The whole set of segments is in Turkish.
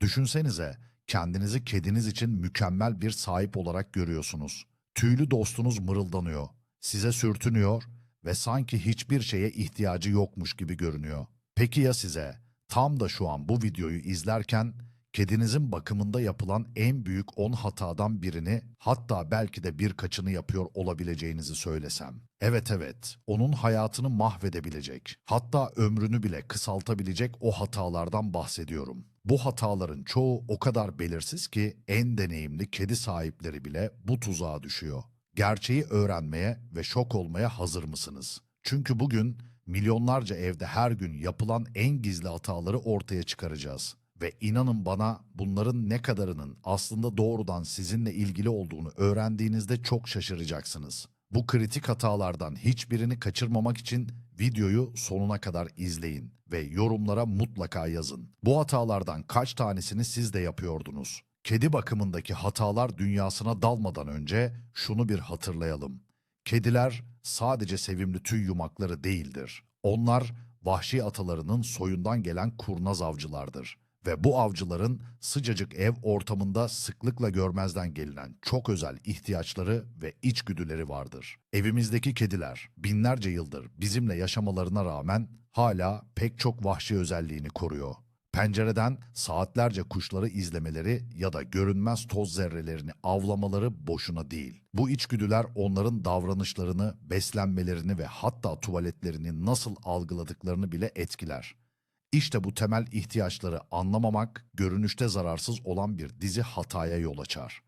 Düşünsenize, kendinizi kediniz için mükemmel bir sahip olarak görüyorsunuz. Tüylü dostunuz mırıldanıyor, size sürtünüyor ve sanki hiçbir şeye ihtiyacı yokmuş gibi görünüyor. Peki ya size? Tam da şu an bu videoyu izlerken kedinizin bakımında yapılan en büyük 10 hatadan birini hatta belki de birkaçını yapıyor olabileceğinizi söylesem. Evet evet, onun hayatını mahvedebilecek, hatta ömrünü bile kısaltabilecek o hatalardan bahsediyorum. Bu hataların çoğu o kadar belirsiz ki en deneyimli kedi sahipleri bile bu tuzağa düşüyor. Gerçeği öğrenmeye ve şok olmaya hazır mısınız? Çünkü bugün milyonlarca evde her gün yapılan en gizli hataları ortaya çıkaracağız. Ve inanın bana bunların ne kadarının aslında doğrudan sizinle ilgili olduğunu öğrendiğinizde çok şaşıracaksınız. Bu kritik hatalardan hiçbirini kaçırmamak için videoyu sonuna kadar izleyin ve yorumlara mutlaka yazın. Bu hatalardan kaç tanesini siz de yapıyordunuz? Kedi bakımındaki hatalar dünyasına dalmadan önce şunu bir hatırlayalım. Kediler sadece sevimli tüy yumakları değildir. Onlar vahşi atalarının soyundan gelen kurnaz avcılardır. Ve bu avcıların sıcacık ev ortamında sıklıkla görmezden gelinen çok özel ihtiyaçları ve içgüdüleri vardır. Evimizdeki kediler binlerce yıldır bizimle yaşamalarına rağmen hala pek çok vahşi özelliğini koruyor. Pencereden saatlerce kuşları izlemeleri ya da görünmez toz zerrelerini avlamaları boşuna değil. Bu içgüdüler onların davranışlarını, beslenmelerini ve hatta tuvaletlerini nasıl algıladıklarını bile etkiler. İşte bu temel ihtiyaçları anlamamak, görünüşte zararsız olan bir dizi hataya yol açar.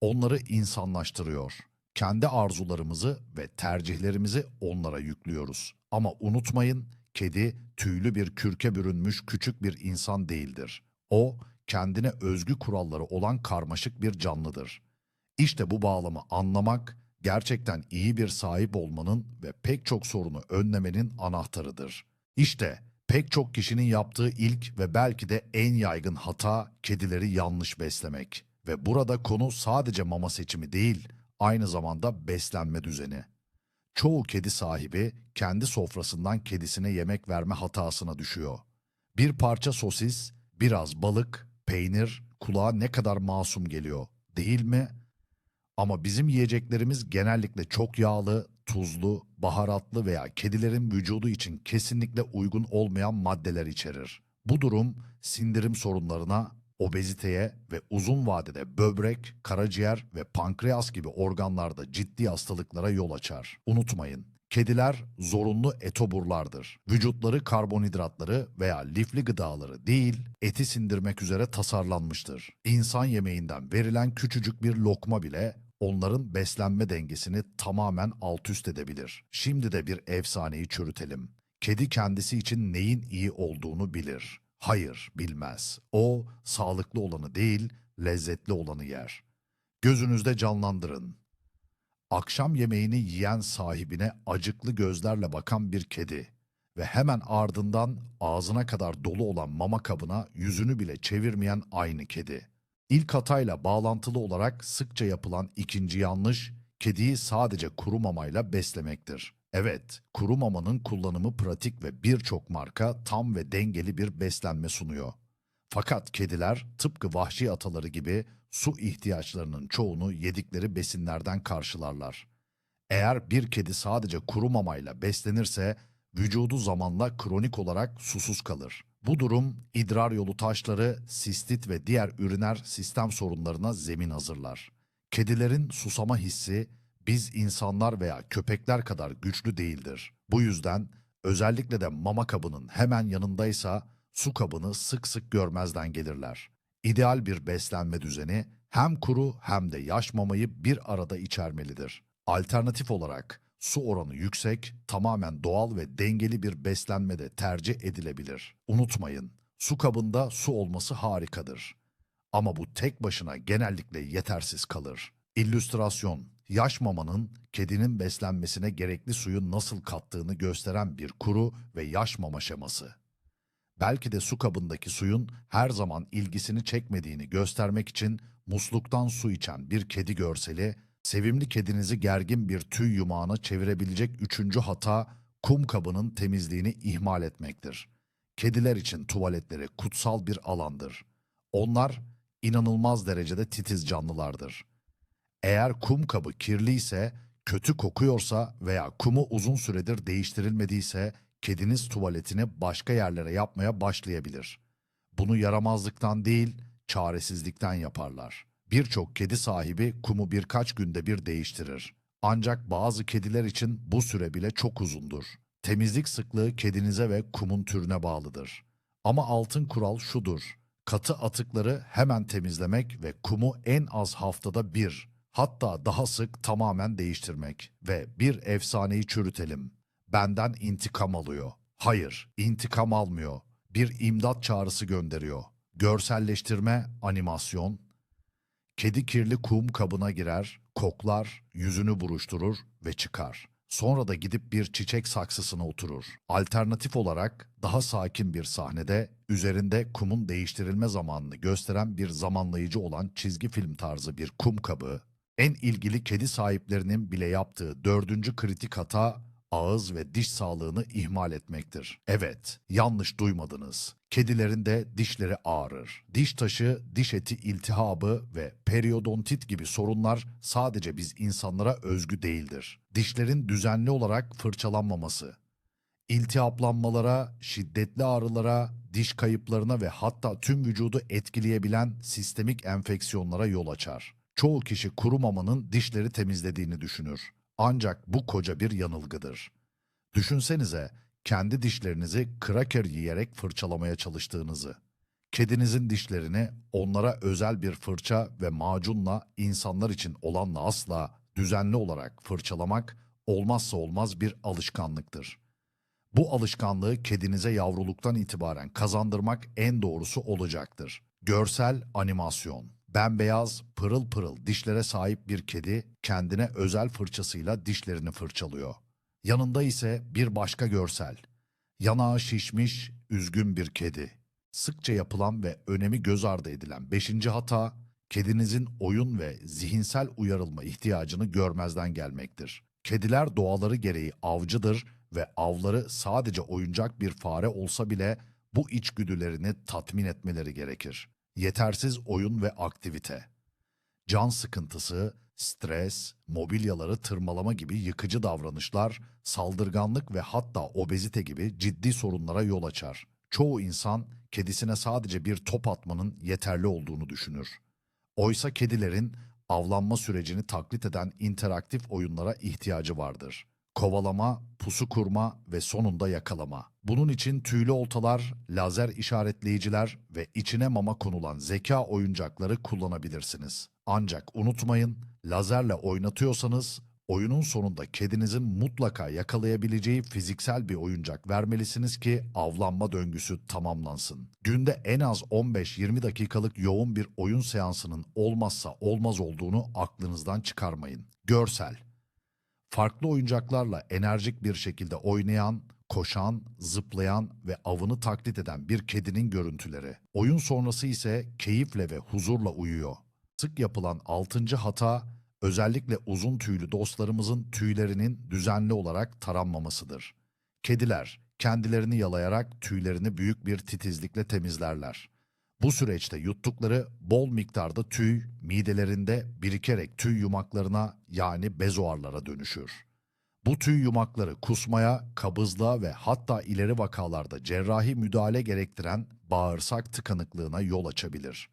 Onları insanlaştırıyor. Kendi arzularımızı ve tercihlerimizi onlara yüklüyoruz. Ama unutmayın, kedi tüylü bir kürke bürünmüş küçük bir insan değildir. O, kendine özgü kuralları olan karmaşık bir canlıdır. İşte bu bağlamı anlamak, gerçekten iyi bir sahip olmanın ve pek çok sorunu önlemenin anahtarıdır. İşte pek çok kişinin yaptığı ilk ve belki de en yaygın hata kedileri yanlış beslemek. Ve burada konu sadece mama seçimi değil, aynı zamanda beslenme düzeni. Çoğu kedi sahibi kendi sofrasından kedisine yemek verme hatasına düşüyor. Bir parça sosis, biraz balık, peynir kulağa ne kadar masum geliyor, değil mi? Ama bizim yiyeceklerimiz genellikle çok yağlı, tuzlu, baharatlı veya kedilerin vücudu için kesinlikle uygun olmayan maddeler içerir. Bu durum sindirim sorunlarına, obeziteye ve uzun vadede böbrek, karaciğer ve pankreas gibi organlarda ciddi hastalıklara yol açar. Unutmayın, kediler zorunlu etoburlardır. Vücutları karbonhidratları veya lifli gıdaları değil, eti sindirmek üzere tasarlanmıştır. İnsan yemeğinden verilen küçücük bir lokma bile onların beslenme dengesini tamamen alt üst edebilir. Şimdi de bir efsaneyi çürütelim. Kedi kendisi için neyin iyi olduğunu bilir. Hayır, bilmez. O, sağlıklı olanı değil, lezzetli olanı yer. Gözünüzde canlandırın. Akşam yemeğini yiyen sahibine acıklı gözlerle bakan bir kedi ve hemen ardından ağzına kadar dolu olan mama kabına yüzünü bile çevirmeyen aynı kedi. İlk hatayla bağlantılı olarak sıkça yapılan ikinci yanlış, kediyi sadece kuru mamayla beslemektir. Evet, kuru mamanın kullanımı pratik ve birçok marka tam ve dengeli bir beslenme sunuyor. Fakat kediler tıpkı vahşi ataları gibi su ihtiyaçlarının çoğunu yedikleri besinlerden karşılarlar. Eğer bir kedi sadece kuru mamayla beslenirse vücudu zamanla kronik olarak susuz kalır. Bu durum idrar yolu taşları, sistit ve diğer üriner sistem sorunlarına zemin hazırlar. Kedilerin susama hissi biz insanlar veya köpekler kadar güçlü değildir. Bu yüzden özellikle de mama kabının hemen yanındaysa su kabını sık sık görmezden gelirler. İdeal bir beslenme düzeni hem kuru hem de yaş mamayı bir arada içermelidir. Alternatif olarak su oranı yüksek, tamamen doğal ve dengeli bir beslenme de tercih edilebilir. Unutmayın, su kabında su olması harikadır. Ama bu tek başına genellikle yetersiz kalır. İllüstrasyon, yaş mamanın kedinin beslenmesine gerekli suyu nasıl kattığını gösteren bir kuru ve yaş mama şeması. Belki de su kabındaki suyun her zaman ilgisini çekmediğini göstermek için musluktan su içen bir kedi görseli, sevimli kedinizi gergin bir tüy yumağına çevirebilecek üçüncü hata, kum kabının temizliğini ihmal etmektir. Kediler için tuvaletleri kutsal bir alandır. Onlar inanılmaz derecede titiz canlılardır. Eğer kum kabı kirliyse, kötü kokuyorsa veya kumu uzun süredir değiştirilmediyse kediniz tuvaletini başka yerlere yapmaya başlayabilir. Bunu yaramazlıktan değil, çaresizlikten yaparlar. Birçok kedi sahibi kumu birkaç günde bir değiştirir. Ancak bazı kediler için bu süre bile çok uzundur. Temizlik sıklığı kedinize ve kumun türüne bağlıdır. Ama altın kural şudur. Katı atıkları hemen temizlemek ve kumu en az haftada bir, hatta daha sık tamamen değiştirmek ve bir efsaneyi çürütelim. Benden intikam alıyor. Hayır, intikam almıyor. Bir imdat çağrısı gönderiyor. Görselleştirme, animasyon. Kedi kirli kum kabına girer, koklar, yüzünü buruşturur ve çıkar. Sonra da gidip bir çiçek saksısına oturur. Alternatif olarak daha sakin bir sahnede üzerinde kumun değiştirilme zamanını gösteren bir zamanlayıcı olan çizgi film tarzı bir kum kabı, en ilgili kedi sahiplerinin bile yaptığı dördüncü kritik hata ağız ve diş sağlığını ihmal etmektir. Evet, yanlış duymadınız. Kedilerin de dişleri ağrır. Diş taşı, diş eti iltihabı ve periodontit gibi sorunlar sadece biz insanlara özgü değildir. Dişlerin düzenli olarak fırçalanmaması, iltihaplanmalara, şiddetli ağrılara, diş kayıplarına ve hatta tüm vücudu etkileyebilen sistemik enfeksiyonlara yol açar. Çoğu kişi kuru mamanın dişleri temizlediğini düşünür. Ancak bu koca bir yanılgıdır. Düşünsenize kendi dişlerinizi kraker yiyerek fırçalamaya çalıştığınızı. Kedinizin dişlerini onlara özel bir fırça ve macunla insanlar için olanla asla düzenli olarak fırçalamak olmazsa olmaz bir alışkanlıktır. Bu alışkanlığı kedinize yavruluktan itibaren kazandırmak en doğrusu olacaktır. Görsel animasyon. Bembeyaz, pırıl pırıl dişlere sahip bir kedi kendine özel fırçasıyla dişlerini fırçalıyor. Yanında ise bir başka görsel. Yanağı şişmiş, üzgün bir kedi. Sıkça yapılan ve önemi göz ardı edilen beşinci hata, kedinizin oyun ve zihinsel uyarılma ihtiyacını görmezden gelmektir. Kediler doğaları gereği avcıdır ve avları sadece oyuncak bir fare olsa bile bu içgüdülerini tatmin etmeleri gerekir. Yetersiz oyun ve aktivite. Can sıkıntısı, stres, mobilyaları tırmalama gibi yıkıcı davranışlar, saldırganlık ve hatta obezite gibi ciddi sorunlara yol açar. Çoğu insan kedisine sadece bir top atmanın yeterli olduğunu düşünür. Oysa kedilerin avlanma sürecini taklit eden interaktif oyunlara ihtiyacı vardır. Kovalama, pusu kurma ve sonunda yakalama. Bunun için tüylü oltalar, lazer işaretleyiciler ve içine mama konulan zeka oyuncakları kullanabilirsiniz. Ancak unutmayın, lazerle oynatıyorsanız oyunun sonunda kedinizin mutlaka yakalayabileceği fiziksel bir oyuncak vermelisiniz ki avlanma döngüsü tamamlansın. Günde en az 15-20 dakikalık yoğun bir oyun seansının olmazsa olmaz olduğunu aklınızdan çıkarmayın. Görsel farklı oyuncaklarla enerjik bir şekilde oynayan, koşan, zıplayan ve avını taklit eden bir kedinin görüntüleri. Oyun sonrası ise keyifle ve huzurla uyuyor. Sık yapılan altıncı hata, özellikle uzun tüylü dostlarımızın tüylerinin düzenli olarak taranmamasıdır. Kediler kendilerini yalayarak tüylerini büyük bir titizlikle temizlerler. Bu süreçte yuttukları bol miktarda tüy midelerinde birikerek tüy yumaklarına yani bezoarlara dönüşür. Bu tüy yumakları kusmaya, kabızlığa ve hatta ileri vakalarda cerrahi müdahale gerektiren bağırsak tıkanıklığına yol açabilir.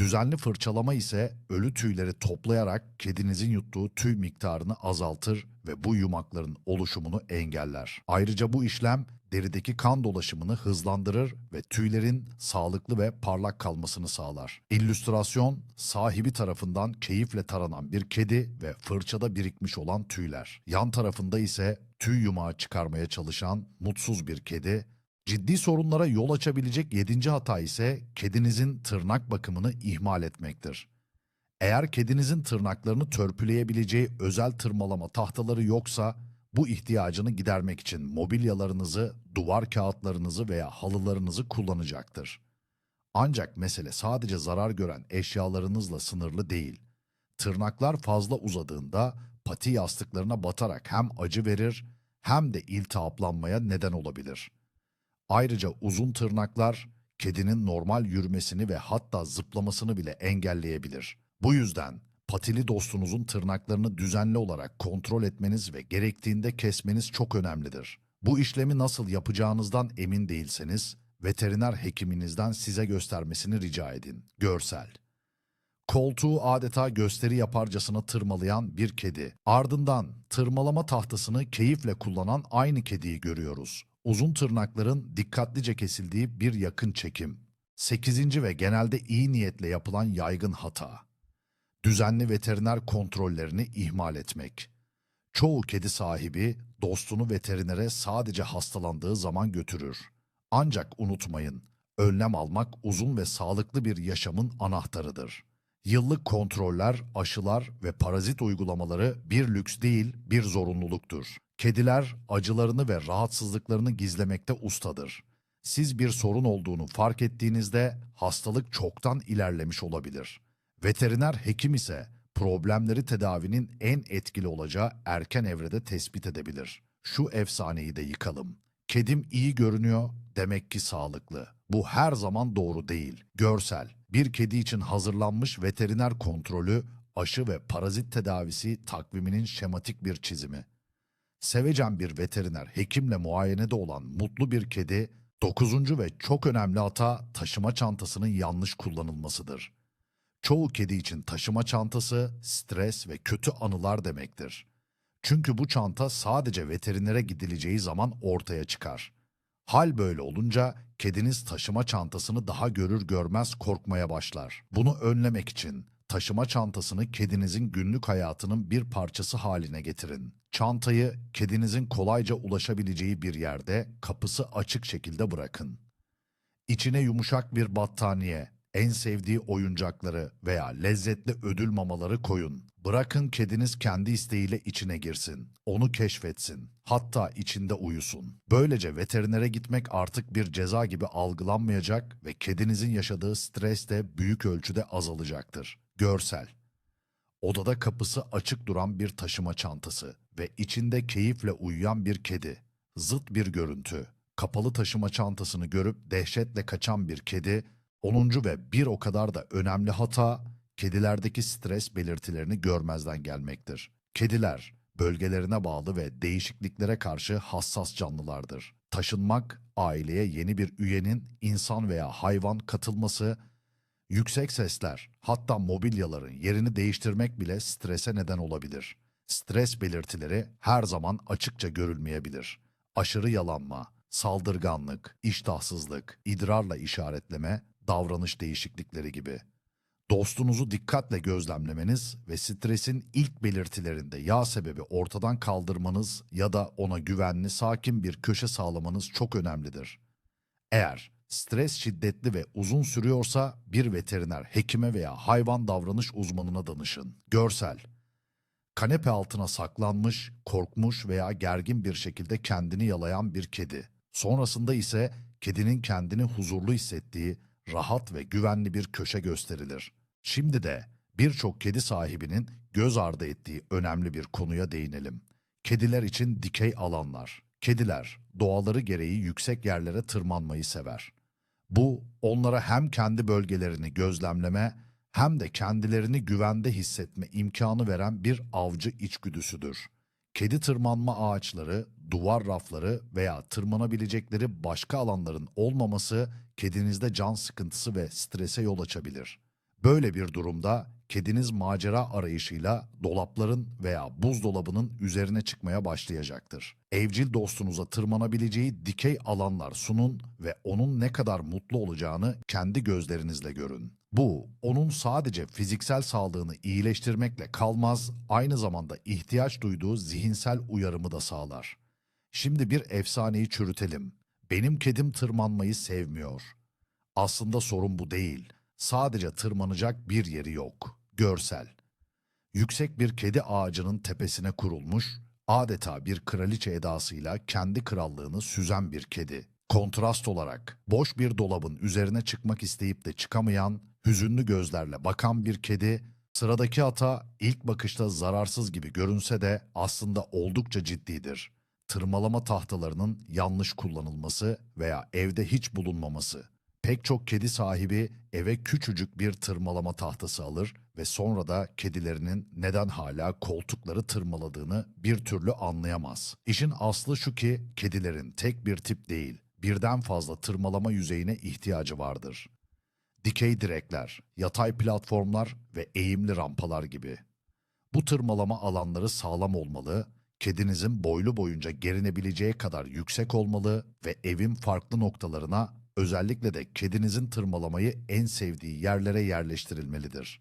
Düzenli fırçalama ise ölü tüyleri toplayarak kedinizin yuttuğu tüy miktarını azaltır ve bu yumakların oluşumunu engeller. Ayrıca bu işlem derideki kan dolaşımını hızlandırır ve tüylerin sağlıklı ve parlak kalmasını sağlar. İllüstrasyon, sahibi tarafından keyifle taranan bir kedi ve fırçada birikmiş olan tüyler. Yan tarafında ise tüy yumağı çıkarmaya çalışan mutsuz bir kedi Ciddi sorunlara yol açabilecek yedinci hata ise kedinizin tırnak bakımını ihmal etmektir. Eğer kedinizin tırnaklarını törpüleyebileceği özel tırmalama tahtaları yoksa bu ihtiyacını gidermek için mobilyalarınızı, duvar kağıtlarınızı veya halılarınızı kullanacaktır. Ancak mesele sadece zarar gören eşyalarınızla sınırlı değil. Tırnaklar fazla uzadığında pati yastıklarına batarak hem acı verir hem de iltihaplanmaya neden olabilir.'' Ayrıca uzun tırnaklar kedinin normal yürümesini ve hatta zıplamasını bile engelleyebilir. Bu yüzden patili dostunuzun tırnaklarını düzenli olarak kontrol etmeniz ve gerektiğinde kesmeniz çok önemlidir. Bu işlemi nasıl yapacağınızdan emin değilseniz, veteriner hekiminizden size göstermesini rica edin. Görsel. Koltuğu adeta gösteri yaparcasına tırmalayan bir kedi. Ardından tırmalama tahtasını keyifle kullanan aynı kediyi görüyoruz. Uzun tırnakların dikkatlice kesildiği bir yakın çekim. Sekizinci ve genelde iyi niyetle yapılan yaygın hata. Düzenli veteriner kontrollerini ihmal etmek. Çoğu kedi sahibi dostunu veterinere sadece hastalandığı zaman götürür. Ancak unutmayın, önlem almak uzun ve sağlıklı bir yaşamın anahtarıdır. Yıllık kontroller, aşılar ve parazit uygulamaları bir lüks değil, bir zorunluluktur. Kediler acılarını ve rahatsızlıklarını gizlemekte ustadır. Siz bir sorun olduğunu fark ettiğinizde hastalık çoktan ilerlemiş olabilir. Veteriner hekim ise problemleri tedavinin en etkili olacağı erken evrede tespit edebilir. Şu efsaneyi de yıkalım. Kedim iyi görünüyor, demek ki sağlıklı. Bu her zaman doğru değil. Görsel, bir kedi için hazırlanmış veteriner kontrolü, aşı ve parazit tedavisi takviminin şematik bir çizimi. Sevecen bir veteriner hekimle muayenede olan mutlu bir kedi, dokuzuncu ve çok önemli hata taşıma çantasının yanlış kullanılmasıdır. Çoğu kedi için taşıma çantası stres ve kötü anılar demektir. Çünkü bu çanta sadece veterinere gidileceği zaman ortaya çıkar. Hal böyle olunca kediniz taşıma çantasını daha görür görmez korkmaya başlar. Bunu önlemek için taşıma çantasını kedinizin günlük hayatının bir parçası haline getirin. Çantayı kedinizin kolayca ulaşabileceği bir yerde kapısı açık şekilde bırakın. İçine yumuşak bir battaniye, en sevdiği oyuncakları veya lezzetli ödül mamaları koyun. Bırakın kediniz kendi isteğiyle içine girsin. Onu keşfetsin. Hatta içinde uyusun. Böylece veterinere gitmek artık bir ceza gibi algılanmayacak ve kedinizin yaşadığı stres de büyük ölçüde azalacaktır. Görsel. Odada kapısı açık duran bir taşıma çantası ve içinde keyifle uyuyan bir kedi. Zıt bir görüntü. Kapalı taşıma çantasını görüp dehşetle kaçan bir kedi, 10. ve bir o kadar da önemli hata, kedilerdeki stres belirtilerini görmezden gelmektir. Kediler, bölgelerine bağlı ve değişikliklere karşı hassas canlılardır. Taşınmak, aileye yeni bir üyenin insan veya hayvan katılması, Yüksek sesler, hatta mobilyaların yerini değiştirmek bile strese neden olabilir. Stres belirtileri her zaman açıkça görülmeyebilir. Aşırı yalanma, saldırganlık, iştahsızlık, idrarla işaretleme, davranış değişiklikleri gibi. Dostunuzu dikkatle gözlemlemeniz ve stresin ilk belirtilerinde yağ sebebi ortadan kaldırmanız ya da ona güvenli, sakin bir köşe sağlamanız çok önemlidir. Eğer stres şiddetli ve uzun sürüyorsa bir veteriner, hekime veya hayvan davranış uzmanına danışın. Görsel Kanepe altına saklanmış, korkmuş veya gergin bir şekilde kendini yalayan bir kedi. Sonrasında ise kedinin kendini huzurlu hissettiği, rahat ve güvenli bir köşe gösterilir. Şimdi de birçok kedi sahibinin göz ardı ettiği önemli bir konuya değinelim. Kediler için dikey alanlar. Kediler doğaları gereği yüksek yerlere tırmanmayı sever. Bu onlara hem kendi bölgelerini gözlemleme hem de kendilerini güvende hissetme imkanı veren bir avcı içgüdüsüdür. Kedi tırmanma ağaçları, duvar rafları veya tırmanabilecekleri başka alanların olmaması kedinizde can sıkıntısı ve strese yol açabilir. Böyle bir durumda kediniz macera arayışıyla dolapların veya buzdolabının üzerine çıkmaya başlayacaktır. Evcil dostunuza tırmanabileceği dikey alanlar sunun ve onun ne kadar mutlu olacağını kendi gözlerinizle görün. Bu, onun sadece fiziksel sağlığını iyileştirmekle kalmaz, aynı zamanda ihtiyaç duyduğu zihinsel uyarımı da sağlar. Şimdi bir efsaneyi çürütelim. Benim kedim tırmanmayı sevmiyor. Aslında sorun bu değil. Sadece tırmanacak bir yeri yok. Görsel. Yüksek bir kedi ağacının tepesine kurulmuş, adeta bir kraliçe edasıyla kendi krallığını süzen bir kedi. Kontrast olarak boş bir dolabın üzerine çıkmak isteyip de çıkamayan, hüzünlü gözlerle bakan bir kedi, sıradaki hata ilk bakışta zararsız gibi görünse de aslında oldukça ciddidir. Tırmalama tahtalarının yanlış kullanılması veya evde hiç bulunmaması. Pek çok kedi sahibi eve küçücük bir tırmalama tahtası alır ve sonra da kedilerinin neden hala koltukları tırmaladığını bir türlü anlayamaz. İşin aslı şu ki kedilerin tek bir tip değil, birden fazla tırmalama yüzeyine ihtiyacı vardır. Dikey direkler, yatay platformlar ve eğimli rampalar gibi. Bu tırmalama alanları sağlam olmalı, kedinizin boylu boyunca gerinebileceği kadar yüksek olmalı ve evin farklı noktalarına özellikle de kedinizin tırmalamayı en sevdiği yerlere yerleştirilmelidir.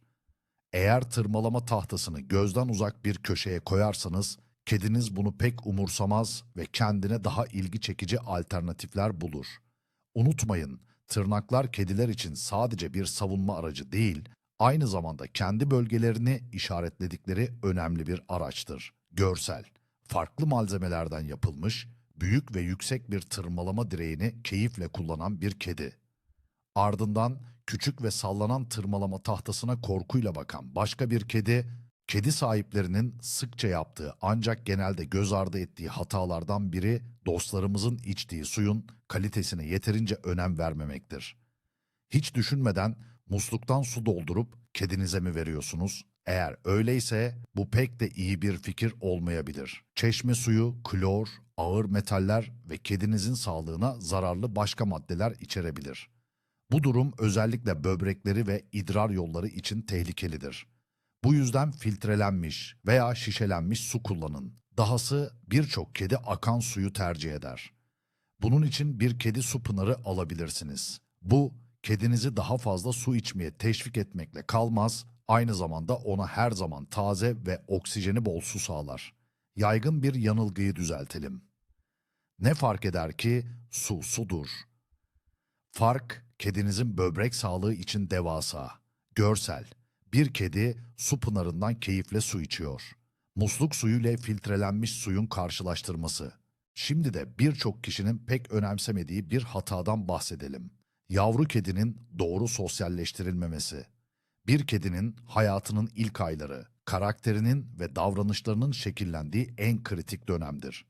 Eğer tırmalama tahtasını gözden uzak bir köşeye koyarsanız kediniz bunu pek umursamaz ve kendine daha ilgi çekici alternatifler bulur. Unutmayın, tırnaklar kediler için sadece bir savunma aracı değil, aynı zamanda kendi bölgelerini işaretledikleri önemli bir araçtır. Görsel, farklı malzemelerden yapılmış, büyük ve yüksek bir tırmalama direğini keyifle kullanan bir kedi. Ardından küçük ve sallanan tırmalama tahtasına korkuyla bakan başka bir kedi, kedi sahiplerinin sıkça yaptığı ancak genelde göz ardı ettiği hatalardan biri dostlarımızın içtiği suyun kalitesine yeterince önem vermemektir. Hiç düşünmeden musluktan su doldurup kedinize mi veriyorsunuz? Eğer öyleyse bu pek de iyi bir fikir olmayabilir. Çeşme suyu, klor, ağır metaller ve kedinizin sağlığına zararlı başka maddeler içerebilir. Bu durum özellikle böbrekleri ve idrar yolları için tehlikelidir. Bu yüzden filtrelenmiş veya şişelenmiş su kullanın. Dahası birçok kedi akan suyu tercih eder. Bunun için bir kedi su pınarı alabilirsiniz. Bu, kedinizi daha fazla su içmeye teşvik etmekle kalmaz, aynı zamanda ona her zaman taze ve oksijeni bol su sağlar. Yaygın bir yanılgıyı düzeltelim. Ne fark eder ki su sudur. Fark, kedinizin böbrek sağlığı için devasa. Görsel, bir kedi su pınarından keyifle su içiyor. Musluk suyuyla filtrelenmiş suyun karşılaştırması. Şimdi de birçok kişinin pek önemsemediği bir hatadan bahsedelim. Yavru kedinin doğru sosyalleştirilmemesi. Bir kedinin hayatının ilk ayları, karakterinin ve davranışlarının şekillendiği en kritik dönemdir.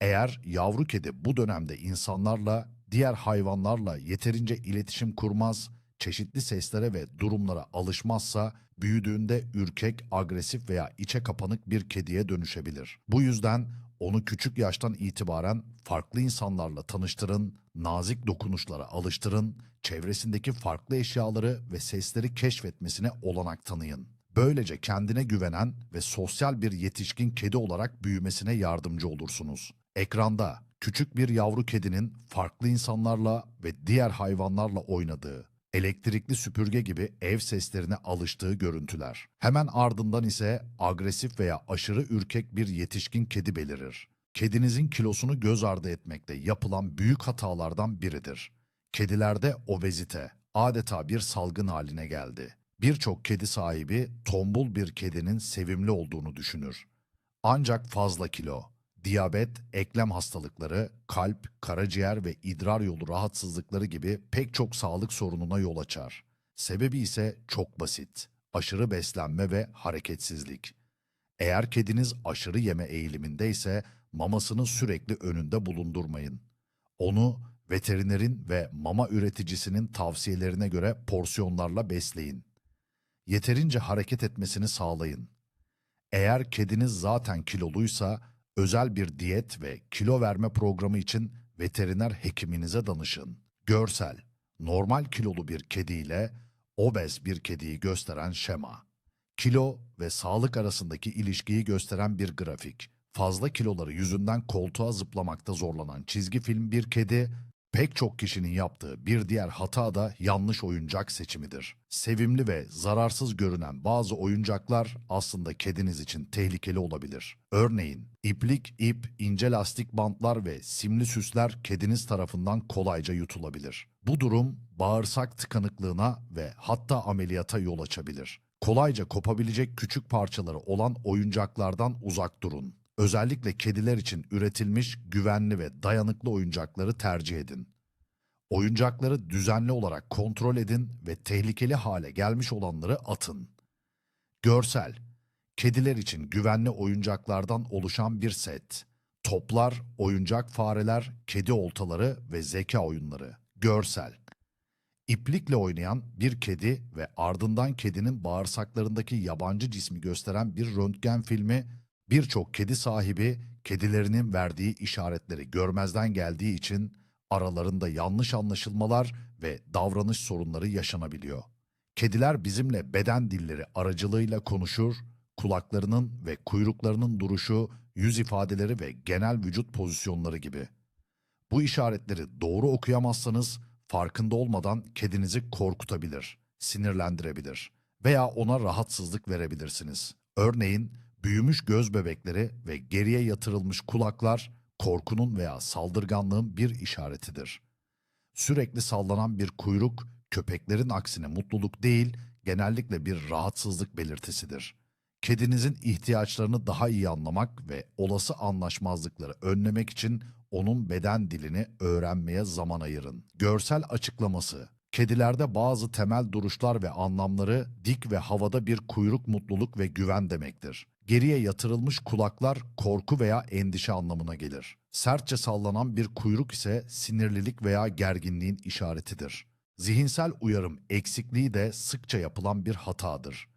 Eğer yavru kedi bu dönemde insanlarla, diğer hayvanlarla yeterince iletişim kurmaz, çeşitli seslere ve durumlara alışmazsa büyüdüğünde ürkek, agresif veya içe kapanık bir kediye dönüşebilir. Bu yüzden onu küçük yaştan itibaren farklı insanlarla tanıştırın, nazik dokunuşlara alıştırın, çevresindeki farklı eşyaları ve sesleri keşfetmesine olanak tanıyın. Böylece kendine güvenen ve sosyal bir yetişkin kedi olarak büyümesine yardımcı olursunuz. Ekranda küçük bir yavru kedinin farklı insanlarla ve diğer hayvanlarla oynadığı, elektrikli süpürge gibi ev seslerine alıştığı görüntüler. Hemen ardından ise agresif veya aşırı ürkek bir yetişkin kedi belirir. Kedinizin kilosunu göz ardı etmekte yapılan büyük hatalardan biridir. Kedilerde obezite adeta bir salgın haline geldi. Birçok kedi sahibi tombul bir kedinin sevimli olduğunu düşünür. Ancak fazla kilo, diyabet, eklem hastalıkları, kalp, karaciğer ve idrar yolu rahatsızlıkları gibi pek çok sağlık sorununa yol açar. Sebebi ise çok basit. Aşırı beslenme ve hareketsizlik. Eğer kediniz aşırı yeme eğilimindeyse mamasını sürekli önünde bulundurmayın. Onu veterinerin ve mama üreticisinin tavsiyelerine göre porsiyonlarla besleyin. Yeterince hareket etmesini sağlayın. Eğer kediniz zaten kiloluysa özel bir diyet ve kilo verme programı için veteriner hekiminize danışın. Görsel, normal kilolu bir kedi ile obez bir kediyi gösteren şema. Kilo ve sağlık arasındaki ilişkiyi gösteren bir grafik. Fazla kiloları yüzünden koltuğa zıplamakta zorlanan çizgi film bir kedi, pek çok kişinin yaptığı bir diğer hata da yanlış oyuncak seçimidir. Sevimli ve zararsız görünen bazı oyuncaklar aslında kediniz için tehlikeli olabilir. Örneğin iplik, ip, ince lastik bantlar ve simli süsler kediniz tarafından kolayca yutulabilir. Bu durum bağırsak tıkanıklığına ve hatta ameliyata yol açabilir. Kolayca kopabilecek küçük parçaları olan oyuncaklardan uzak durun. Özellikle kediler için üretilmiş güvenli ve dayanıklı oyuncakları tercih edin. Oyuncakları düzenli olarak kontrol edin ve tehlikeli hale gelmiş olanları atın. Görsel, kediler için güvenli oyuncaklardan oluşan bir set. Toplar, oyuncak fareler, kedi oltaları ve zeka oyunları. Görsel, İplikle oynayan bir kedi ve ardından kedinin bağırsaklarındaki yabancı cismi gösteren bir röntgen filmi birçok kedi sahibi kedilerinin verdiği işaretleri görmezden geldiği için aralarında yanlış anlaşılmalar ve davranış sorunları yaşanabiliyor. Kediler bizimle beden dilleri aracılığıyla konuşur, kulaklarının ve kuyruklarının duruşu, yüz ifadeleri ve genel vücut pozisyonları gibi. Bu işaretleri doğru okuyamazsanız farkında olmadan kedinizi korkutabilir, sinirlendirebilir veya ona rahatsızlık verebilirsiniz. Örneğin büyümüş göz bebekleri ve geriye yatırılmış kulaklar korkunun veya saldırganlığın bir işaretidir. Sürekli sallanan bir kuyruk köpeklerin aksine mutluluk değil, genellikle bir rahatsızlık belirtisidir. Kedinizin ihtiyaçlarını daha iyi anlamak ve olası anlaşmazlıkları önlemek için onun beden dilini öğrenmeye zaman ayırın. Görsel açıklaması Kedilerde bazı temel duruşlar ve anlamları dik ve havada bir kuyruk mutluluk ve güven demektir. Geriye yatırılmış kulaklar korku veya endişe anlamına gelir. Sertçe sallanan bir kuyruk ise sinirlilik veya gerginliğin işaretidir. Zihinsel uyarım eksikliği de sıkça yapılan bir hatadır.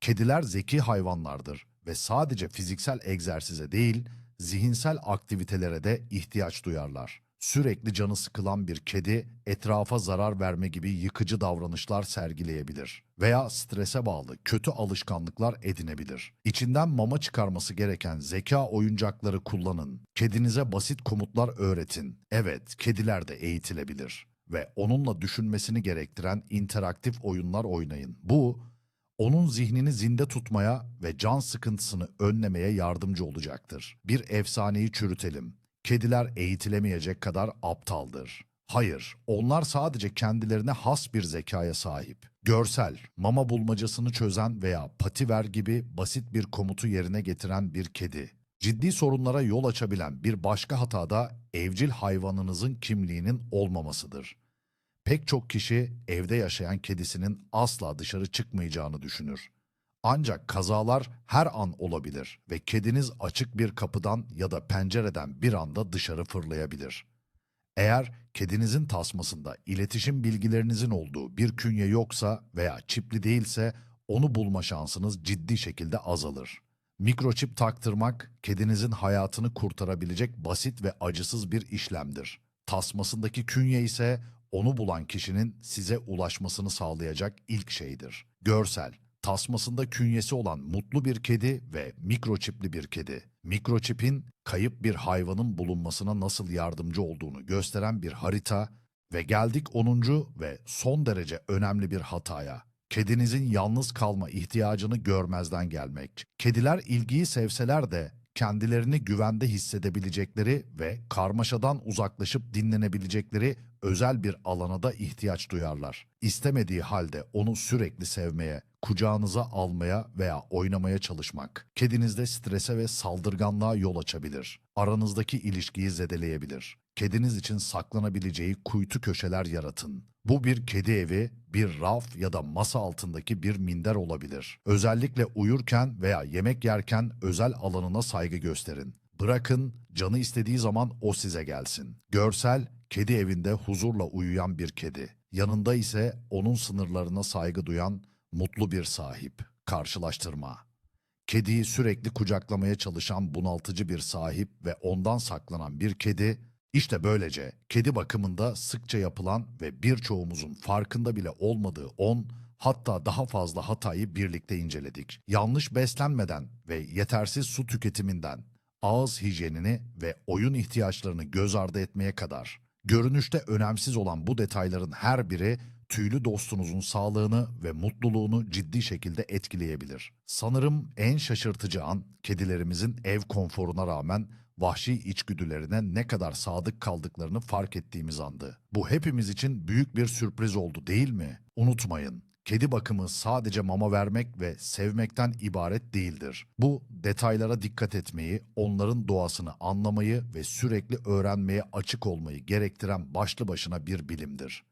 Kediler zeki hayvanlardır ve sadece fiziksel egzersize değil, zihinsel aktivitelere de ihtiyaç duyarlar. Sürekli canı sıkılan bir kedi etrafa zarar verme gibi yıkıcı davranışlar sergileyebilir veya strese bağlı kötü alışkanlıklar edinebilir. İçinden mama çıkarması gereken zeka oyuncakları kullanın. Kedinize basit komutlar öğretin. Evet, kediler de eğitilebilir ve onunla düşünmesini gerektiren interaktif oyunlar oynayın. Bu onun zihnini zinde tutmaya ve can sıkıntısını önlemeye yardımcı olacaktır. Bir efsaneyi çürütelim. Kediler eğitilemeyecek kadar aptaldır. Hayır, onlar sadece kendilerine has bir zekaya sahip. Görsel, mama bulmacasını çözen veya pativer gibi basit bir komutu yerine getiren bir kedi. Ciddi sorunlara yol açabilen bir başka hata da evcil hayvanınızın kimliğinin olmamasıdır. Pek çok kişi evde yaşayan kedisinin asla dışarı çıkmayacağını düşünür. Ancak kazalar her an olabilir ve kediniz açık bir kapıdan ya da pencereden bir anda dışarı fırlayabilir. Eğer kedinizin tasmasında iletişim bilgilerinizin olduğu bir künye yoksa veya çipli değilse onu bulma şansınız ciddi şekilde azalır. Mikroçip taktırmak kedinizin hayatını kurtarabilecek basit ve acısız bir işlemdir. Tasmasındaki künye ise onu bulan kişinin size ulaşmasını sağlayacak ilk şeydir. Görsel, tasmasında künyesi olan mutlu bir kedi ve mikroçipli bir kedi. Mikroçipin kayıp bir hayvanın bulunmasına nasıl yardımcı olduğunu gösteren bir harita ve geldik 10. ve son derece önemli bir hataya. Kedinizin yalnız kalma ihtiyacını görmezden gelmek. Kediler ilgiyi sevseler de kendilerini güvende hissedebilecekleri ve karmaşadan uzaklaşıp dinlenebilecekleri özel bir alana da ihtiyaç duyarlar. İstemediği halde onu sürekli sevmeye, kucağınıza almaya veya oynamaya çalışmak, kedinizde strese ve saldırganlığa yol açabilir. Aranızdaki ilişkiyi zedeleyebilir. Kediniz için saklanabileceği kuytu köşeler yaratın. Bu bir kedi evi, bir raf ya da masa altındaki bir minder olabilir. Özellikle uyurken veya yemek yerken özel alanına saygı gösterin. Bırakın, canı istediği zaman o size gelsin. Görsel, kedi evinde huzurla uyuyan bir kedi. Yanında ise onun sınırlarına saygı duyan mutlu bir sahip. Karşılaştırma. Kediyi sürekli kucaklamaya çalışan bunaltıcı bir sahip ve ondan saklanan bir kedi, işte böylece kedi bakımında sıkça yapılan ve birçoğumuzun farkında bile olmadığı 10 hatta daha fazla hatayı birlikte inceledik. Yanlış beslenmeden ve yetersiz su tüketiminden ağız hijyenini ve oyun ihtiyaçlarını göz ardı etmeye kadar görünüşte önemsiz olan bu detayların her biri tüylü dostunuzun sağlığını ve mutluluğunu ciddi şekilde etkileyebilir. Sanırım en şaşırtıcı an kedilerimizin ev konforuna rağmen vahşi içgüdülerine ne kadar sadık kaldıklarını fark ettiğimiz andı. Bu hepimiz için büyük bir sürpriz oldu değil mi? Unutmayın, kedi bakımı sadece mama vermek ve sevmekten ibaret değildir. Bu detaylara dikkat etmeyi, onların doğasını anlamayı ve sürekli öğrenmeye açık olmayı gerektiren başlı başına bir bilimdir.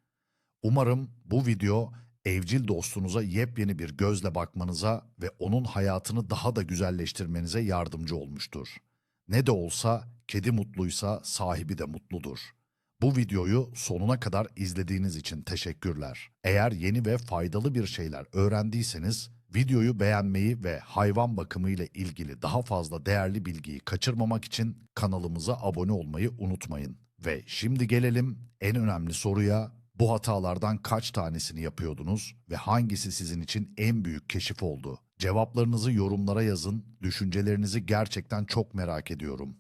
Umarım bu video evcil dostunuza yepyeni bir gözle bakmanıza ve onun hayatını daha da güzelleştirmenize yardımcı olmuştur. Ne de olsa kedi mutluysa sahibi de mutludur. Bu videoyu sonuna kadar izlediğiniz için teşekkürler. Eğer yeni ve faydalı bir şeyler öğrendiyseniz videoyu beğenmeyi ve hayvan bakımı ile ilgili daha fazla değerli bilgiyi kaçırmamak için kanalımıza abone olmayı unutmayın. Ve şimdi gelelim en önemli soruya. Bu hatalardan kaç tanesini yapıyordunuz ve hangisi sizin için en büyük keşif oldu? Cevaplarınızı yorumlara yazın. Düşüncelerinizi gerçekten çok merak ediyorum.